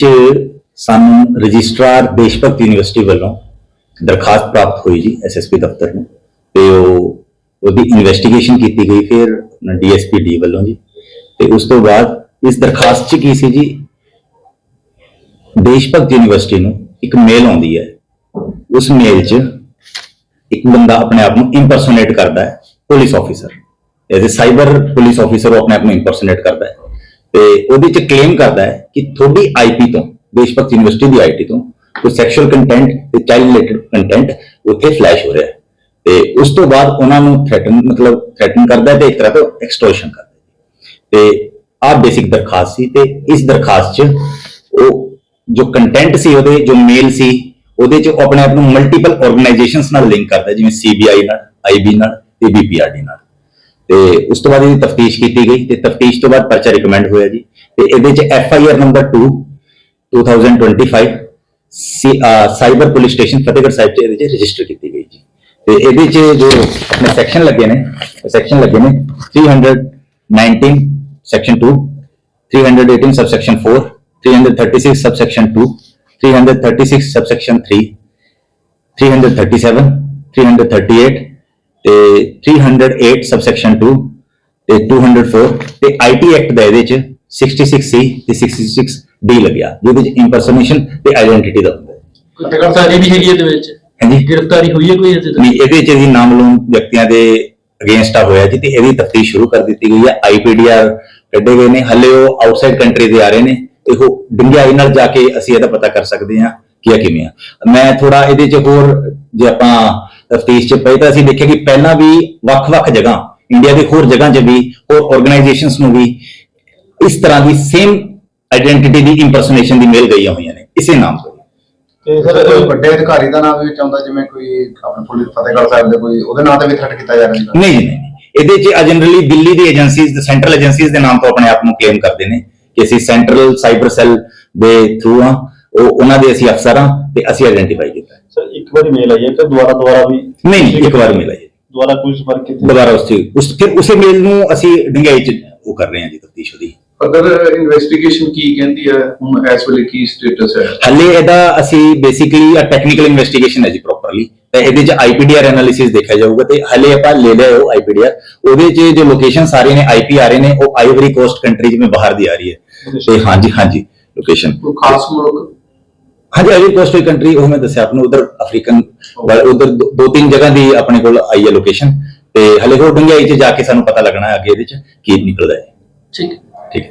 ਚ ਸਾਨੂੰ registrar ਦੇਸ਼ਭਗਤ university ਵੱਲੋਂ ਦਰਖਾਸਤ ਪ੍ਰਾਪਤ ਹੋਈ ਜੀ ਐਸਐਸਪੀ ਦਫ਼ਤਰ ਨੂੰ ਤੇ ਉਹ ਉਹਦੀ ਇਨਵੈਸਟੀਗੇਸ਼ਨ ਕੀਤੀ ਗਈ ਫਿਰ ਡੀਐਸਪੀ ਡੀ ਵੱਲੋਂ ਜੀ। ਤੇ ਉਸ ਤੋਂ ਬਾਅਦ ਇਸ ਦਰਖਾਸਤ ਚ ਕੀ ਸੀ ਜੀ? ਦੇਸ਼ਭਗਤ ਯੂਨੀਵਰਸਿਟੀ ਨੂੰ ਇੱਕ ਮੇਲ ਆਉਂਦੀ ਹੈ। ਉਸ ਮੇਲ 'ਚ ਇੱਕ ਬੰਦਾ ਆਪਣੇ ਆਪ ਨੂੰ ਇੰਪਰਸੋਨੇਟ ਕਰਦਾ ਹੈ police officer as a cyber police officer ਉਹ ਆਪਣੇ ਆਪ ਨੂੰ ਇੰਪਰਸੋਨੇਟ ਕਰਦਾ ਹੈ। ਤੇ ਉਹਦੇ 'ਚ ਕਲੇਮ ਕਰਦਾ ਹੈ ਕਿ ਤੁਹਾਡੀ ਆਈਪੀ ਤੋਂ ਦੇਸ਼ਭਗਤ ਯੂਨੀਵਰਸਿਟੀ ਦੀ ਆਈਟੀ ਤੋਂ ਕੋਈ ਸੈਕਸ਼ੂਅਲ ਕੰਟੈਂਟ ਤੇ ਚਾਈਲਡ ਰਿਲੇਟਡ ਕੰਟੈਂਟ ਉੱਥੇ ਫਲੈਸ਼ ਹੋ ਰਿਹਾ ਹੈ। ਤੇ ਉਸ ਤੋਂ ਬਾਅਦ ਉਹਨਾਂ ਨੂੰ ਥ੍ਰੈਟਨ ਮਤਲਬ ਥ੍ਰੈਟਨ ਕਰਦਾ ਹੈ ਤੇ ਇੱਕ ਤਰ੍ਹਾਂ ਤੋਂ ਐਕਸਟੋਰਸ਼ਨ ਕਰਦਾ ਹੈ। ਤੇ ਆਹ ਬੇਸਿਕ ਦਰਖਾਸਤ ਸੀ ਤੇ ਇਸ ਦਰਖਾਸਤ 'ਚ ਉਹ ਜੋ ਕੰਟੈਂਟ ਸੀ ਉਹਦੇ ਜੋ ਮੇਲ ਸੀ ਉਹਦੇ 'ਚ ਉਹ ਆਪਣੇ ਆਪ ਨੂੰ ਮਲਟੀਪਲ ਆਰਗੇਨਾਈਜੇਸ਼ਨਸ ਨਾਲ ਲਿੰਕ ਕਰਦਾ ਹੈ, ਜਿਵੇਂ ਸੀਬੀਆਈ ਨਾਲ ਆਈਬੀ ਨਾਲ ਤੇ ਬੀਪੀਆਰਡੀ ਨਾਲ। ਤੇ ਉਸ ਤੋਂ ਬਾਅਦ ਇਹਦੀ ਤਫਤੀਸ਼ ਕੀਤੀ ਗਈ ਤੇ ਤਫਤੀਸ਼ ਤੋਂ ਬਾਅਦ ਪਰਚਾ ਰਿਕਮੈਂਡ ਹੋਇਆ ਜੀ ਤੇ ਇਹਦੇ 'ਚ F I R number 2 2025 C cyber police station Fatehgarh Sahib 'ਚ ਇਹਦੇ 'ਚ ਰਜਿਸਟਰ ਕੀਤੀ ਗਈ ਜੀ ਤੇ ਇਹਦੇ 'ਚ ਜੋ ਆਪਣੇ ਸੈਕਸ਼ਨ ਲੱਗੇ ਨੇ ਸੈਕਸ਼ਨ ਲੱਗੇ ਨੇ 319 ਸੈਕਸ਼ਨ 2 318 subsection 4 336 subsection 2 336 subsection 3 337 338 ਤੇ 308 subsection 2 ਤੇ 204 ਤੇ ਆਈਟੀ ਐਕਟ ਦਾ ਇਹਦੇ ਚ 66C ਤੇ 66D ਲੱਗਿਆ ਜਿਹਦੇ ਚ ਇੰਪਰਸੋਨੇਸ਼ਨ ਤੇ ਆਇਡੈਂਟੀਟੀ ਦਾ ਹੁੰਦਾ ਹੈ। ਗ੍ਰਿਫਤਾਰੀ ਵੀ ਹੈਗੀ ਇਹਦੇ ਵਿੱਚ? ਹਾਂਜੀ। ਗ੍ਰਿਫਤਾਰੀ ਹੋਈ ਹੈ ਕੋਈ ਇਹਦੇ ਨਹੀਂ ਇਹਦੇ ਚ ਜੀ ਨਾਮਲੂਮ ਵਿਅਕਤੀਆਂ ਦੇ ਅਗੇਂਸਟ ਆ ਹੋਇਆ ਜੀ ਤੇ ਇਹਦੀ ਤਫਤੀਸ਼ ਸ਼ੁਰੂ ਕਰ ਦਿੱਤੀ ਗਈ ਹੈ। ਆਈਪੀਡੀਆਰ ਕੱਢੇ ਗਏ ਨੇ। ਹੱਲੇ ਉਹ ਆਊਟਸਾਈਡ ਕੰਟਰੀ ਦੇ ਆ ਰਹੇ ਨੇ ਤੇ ਉਹ ਡੰਗਿਆਈ ਨਾਲ ਜਾ ਕੇ ਅਸੀਂ ਇਹਦਾ ਪਤਾ ਕਰ ਸਕਦੇ ਹਾਂ ਕਿ ਇਹ ਕਿਵੇਂ ਆ। ਮੈਂ ਥੋੜਾ ਇਹਦੇ ਚ ਹੋਰ ਜੇ ਆਪਾਂ ਤਫਤੀਸ਼ ਚ ਪਏ ਤਾਂ ਅਸੀਂ ਦੇਖਿਆ ਕਿ ਪਹਿਲਾਂ ਵੀ ਵੱਖ-ਵੱਖ ਜਗ੍ਹਾ ਇੰਡੀਆ ਦੇ ਹੋਰ ਜਗ੍ਹਾ 'ਚ ਵੀ ਹੋਰ ਆਰਗੇਨਾਈਜੇਸ਼ਨਸ ਨੂੰ ਵੀ ਇਸ ਤਰ੍ਹਾਂ ਦੀ ਸੇਮ ਆਇਡੈਂਟੀਟੀ ਦੀ ਇੰਪਰਸੋਨੇਸ਼ਨ ਦੀ ਮੇਲ ਗਈਆਂ ਹੋਈਆਂ ਨੇ ਇਸੇ ਨਾਮ ਤੋਂ ਤੇ ਸਰ ਕੋਈ ਵੱਡੇ ਅਧਿਕਾਰੀ ਦਾ ਨਾਮ ਵੀ ਵਿੱਚ ਆਉਂਦਾ ਜਿਵੇਂ ਕੋਈ ਆਪਣੇ ਪੁਲਿਸ ਫਤਿਹਗੜ੍ਹ ਸਾਹਿਬ ਦੇ ਕੋਈ ਉਹਦੇ ਨਾਂ ਤੇ ਵੀ ਥ੍ਰੈਟ ਕੀਤਾ ਜਾ ਰਿਹਾ ਸੀ ਨਹੀਂ ਜੀ ਨਹੀਂ ਨਹੀਂ। ਇਹਦੇ ਚ ਜਨਰਲੀ ਦਿੱਲੀ ਦੀ ਏਜੰਸੀਜ਼ ਤੇ ਸੈਂਟਰਲ ਏਜੰਸੀਜ਼ ਦੇ ਨਾਮ ਤੋਂ ਆਪਣੇ ਆਪ ਨੂੰ ਕਲੇਮ ਕਰਦੇ ਨੇ ਕਿ ਅਸੀਂ ਸੈਂਟਰਲ ਸਾਈਬਰ ਸੈੱਲ ਦੇ ਥਰੂ ਆ ਉਹ ਉਹਨਾਂ ਦੇ ਅਸੀਂ ਅਫਸਰ ਆ ਤੇ ਅਸੀਂ ਆਇਡੈਂਟੀਫਾਈ ਕੀਤਾ। ਸਰ ਇੱਕ ਵਾਰੀ ਮੇਲ ਆਈ ਹੈ ਤੇ ਦੁਬਾਰਾ ਦੁਬਾਰਾ ਵੀ ਨਹੀਂ ਇੱਕ ਵਾਰ ਮਿਲਿਆ ਜੀ ਦੁਬਾਰਾ ਕੋਈ ਸੰਪਰਕ ਕੀਤੇ ਦੁਬਾਰਾ ਉਸ 'ਚ- ਉਸ ਫਿਰ ਉਸੇ ਮੇਲ ਨੂੰ ਅਸੀਂ ਡੰਗਾਈ ਚ ਉਹ ਕਰ ਰਹੇ ਹਾਂ ਜੀ ਤਫਤੀਸ਼ ਉਹਦੀ। ਅਗਰ ਇਨਵੈਸਟੀਗੇਸ਼ਨ ਕੀ ਕਹਿੰਦੀ ਹੈ? ਹੁਣ ਇਸ ਵੇਲੇ ਕੀ ਸਟੇਟਸ ਹੈ? ਹੱਲੇ ਇਹਦਾ ਅਸੀਂ ਬੇਸਿਕਲੀ ਆ ਟੈਕਨੀਕਲ ਇਨਵੈਸਟੀਗੇਸ਼ਨ ਹੈ ਜੀ ਪ੍ਰੋਪਰਲੀ ਤੇ ਇਹਦੇ ਚ ਆਈਪੀਡੀਆਰ ਐਨਾਲਿਸਿਸ ਦੇਖਿਆ ਜਾਊਗਾ ਤੇ ਹੱਲੇ ਆਪਾਂ ਲੈ ਲਿਆ ਉਹ ਆਈਪੀਡੀਆਰ ਉਹਦੇ ਚ ਜੋ ਲੋਕੇਸ਼ਨ ਸਾਰੇ ਨੇ ਆਈਪੀ ਆ ਰਹੇ ਨੇ ਉਹ ਆਈਵਰੀ ਕੋਸਟ ਕੰਟਰੀ ਜਿਵੇਂ ਬਾਹਰ ਦੀ ਆ ਰਹੀ ਹੈ। ਤੇ ਹਾਂਜੀ ਹਾਂਜੀ ਲੋਕੇਸ਼ਨ ਕੋਈ ਖਾਸ ਮੁਲਕ? ਹਾਂਜੀ ਆਈਵਰੀ ਕੋਸਟ ਦੀ ਕੰਟਰੀ ਉਹ ਮੈਂ ਦੱਸਿਆ ਆਪ ਨੂੰ ਉਧਰ ਅਫਰੀਕਨ ਉਧਰ ਦੋ ਤਿੰਨ ਜਗ੍ਹਾ ਦੀ ਆਪਣੇ ਕੋਲ ਆਈ ਹੈ ਲੋਕੇਸ਼ਨ ਤੇ ਹਲੇ ਹੋਰ ਡੰਗਾਈ ਚ ਜਾ ਕੇ ਸਾਨੂੰ ਪਤਾ ਲੱਗਣਾ ਹੈ ਅੱਗੇ ਇਹਦੇ ਚ ਕੀ ਨਿਕਲਦਾ ਹੈ। ਠੀਕ ਠੀਕ ਹੈ।